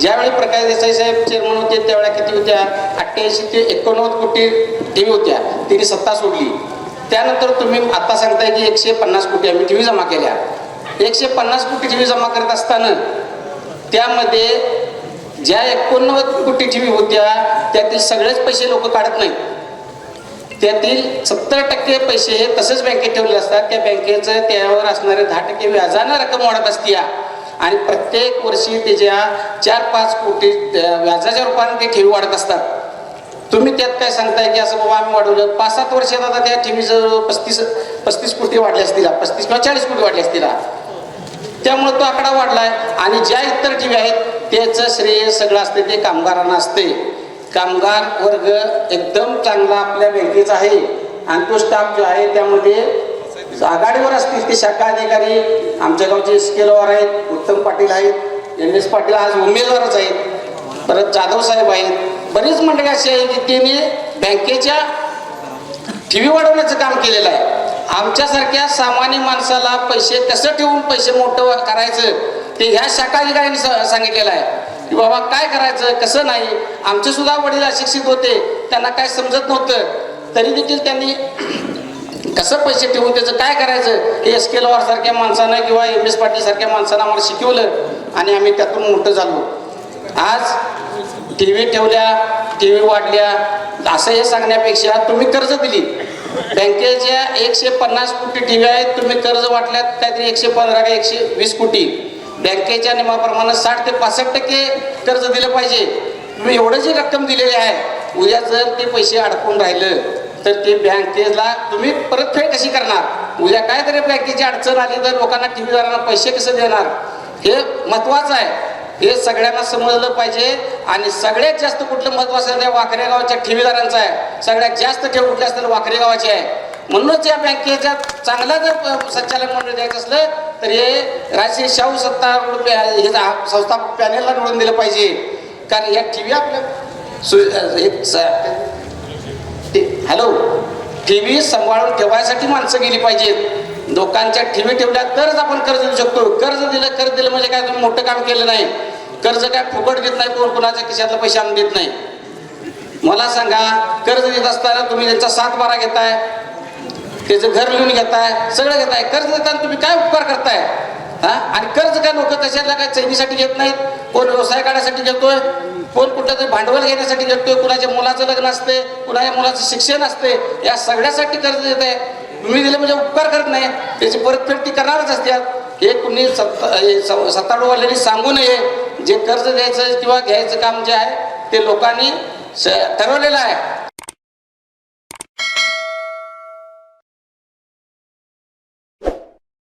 ज्यावेळी प्रकाश देसाई साहेब चेअरमन होते त्यावेळेला किती होत्या? अठ्ठ्याऐंशी ते एकोणनव्वद कोटी टी व्ही होत्या. तिने सत्ता सोडली. त्यानंतर तुम्ही आता सांगताय की एकशे पन्नास कोटी आम्ही टी व्ही जमा केल्या. एकशे पन्नास कोटी टी व्ही जमा करत असताना त्यामध्ये ज्या एकोणनव्वद कोटी टी व्ही होत्या त्यातील सगळेच पैसे लोक काढत नाहीत. त्यातील सत्तर टक्के पैसे हे तसेच बँकेत ठेवले असतात. त्या बँकेचं त्यावर असणारे दहा टक्के व्याजानं रक्कम वाढत असते या. आणि प्रत्येक वर्षी त्याच्या चार पाच कोटी व्याजाच्या रूपाने ते ठेवी वाढत असतात. तुम्ही त्यात काय सांगताय की असं बाबा आम्ही वाढवलं? पाच सात वर्षात आता त्या ठेवीचं पस्तीस पस्तीस कोटी वाढले असतील पस्तीस किंवा चाळीस कोटी वाढले असतील. त्यामुळे तो आकडा वाढलाय आणि ज्या इतर ठेवी आहेत त्याचं श्रेय सगळं असते ते कामगारांना असते. कामगार वर्ग एकदम चांगला आपल्या बँकेचा आहे आणि तो स्टाफ जो आहे त्यामध्ये आघाडीवर असतील ते शाखा अधिकारी आमच्या गावचे स्केलवर आहेत उत्तम पाटील आहेत एम एस पाटील आज उमेदवारच आहेत परत जाधव साहेब आहेत. बरीच मंडळी अशी आहे की त्यांनी बँकेच्या ठेवी वाढवण्याचं काम केलेलं आहे. आमच्यासारख्या सामान्य माणसाला पैसे कसं ठेवून पैसे मोठं करायचं ते ह्या शाखा अधिकाऱ्यांनी सांगितलेलं आहे. की बाबा काय करायचं कसं नाही? आमचे सुद्धा वडील अशिक्षित होते त्यांना काय समजत नव्हतं. तरी देखील त्यांनी कसं पैसे ठेवून त्याचं काय करायचं? हे एस के लवार सारख्या माणसानं किंवा एम एस पाटील सारख्या माणसानं आम्हाला शिकवलं आणि आम्ही त्यातून मोठं झालो. आज टी व्ही ठेवल्या टी व्ही वाढल्या असं हे सांगण्यापेक्षा तुम्ही कर्ज दिली. बँकेच्या एकशे पन्नास कोटी टी व्ही आहेत तुम्ही कर्ज वाटल्यात काहीतरी एकशे पंधरा का एकशे वीस कोटी. बँकेच्या नियमाप्रमाणे साठ ते पासष्ट टक्के कर्ज दिलं पाहिजे. तुम्ही एवढं जी रक्कम दिलेली आहे उद्या जर ते पैसे अडकून राहिलं तर ते बँकेला तुम्ही परतफेड कशी करणार? उद्या काय तरी बँकेची अडचण आली तर लोकांना ठेवीदारांना पैसे कसे देणार? हे महत्वाचं आहे. हे सगळ्यांना समजलं पाहिजे. आणि सगळ्यात जास्त कुठलं महत्वाचं आहे त्या वाकरे गावाच्या ठेवीदारांचं आहे. सगळ्यात जास्त ठेव कुठल्या असतात वाकरे गावाची आहे. म्हणूनच या बँकेच्या चांगला जर संचालन संचालक मंडळ द्यायचं असलं तर हे राजश्री शाहू सत्ता हे संस्था पॅनेलला निवडून दिलं पाहिजे. कारण या टी व्ही आपल्या स- ते- हॅलो टी व्ही सांभाळून ठेवायसाठी माणसं गेली पाहिजेत. लोकांच्या ठेवी ठेवल्या तरच आपण कर्ज देऊ शकतो. कर्ज दिलं कर्ज दिलं म्हणजे काय? तुम्ही मोठं काम केलं नाही. कर्ज काय फुकट देत नाही कोण कोणाच्या खिशातला पैसे आणून देत नाही. मला सांगा कर्ज देत असताना तुम्ही त्यांचा सात बारा घेताय त्याचं घर लिहून घेताय सगळं घेताय. कर्ज देताना तुम्ही काय उपकार करताय? हा? आणि कर्ज काय लोक कशाला काय चैनीसाठी घेत नाहीत? कोण व्यवसाय काढण्यासाठी घेतोय? कोण कुठलं तरी भांडवल घेण्यासाठी घेतोय? कुणाच्या मुलाचं लग्न असते? कुणाच्या मुलाचं शिक्षण असते? या सगळ्यासाठी कर्ज देत आहे. तुम्ही दिले म्हणजे उपकार करत नाही. त्याची परतफेड ती करणारच असतात हे कुणी सत्ता हे सांगू नये. जे कर्ज द्यायचं किंवा घ्यायचं काम जे आहे ते लोकांनी ठरवलेलं आहे.